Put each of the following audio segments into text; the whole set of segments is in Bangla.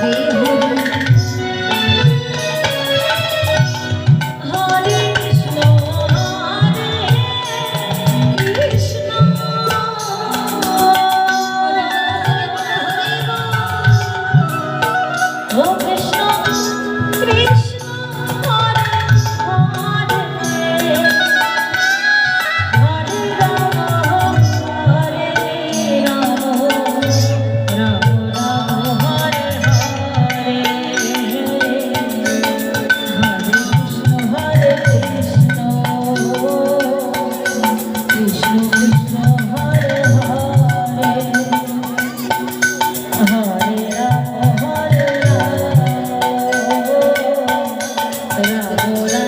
be 空を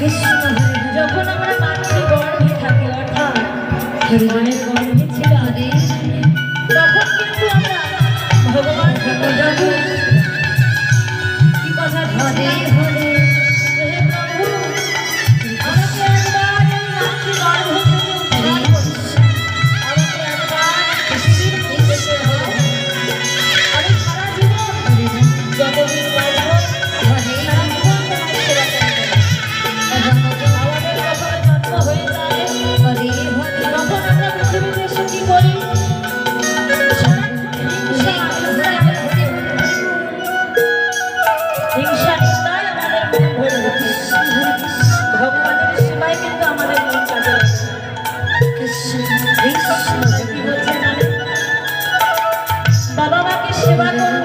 যখন আমরা মানুষের গর্ভে থাকি অর্থাৎ মনের গর্ভে বাবা মাকে সেবা করুন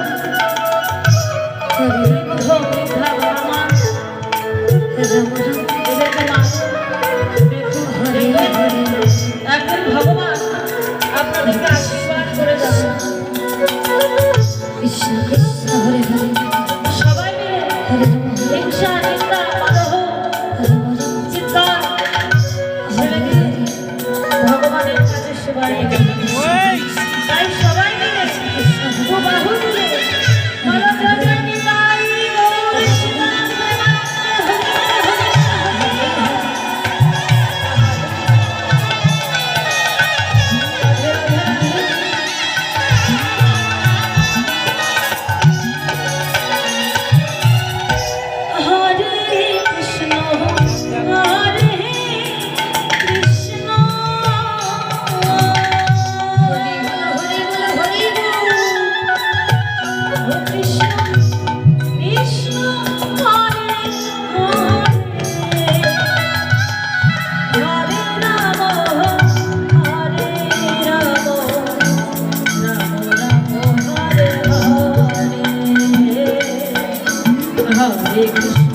amigos.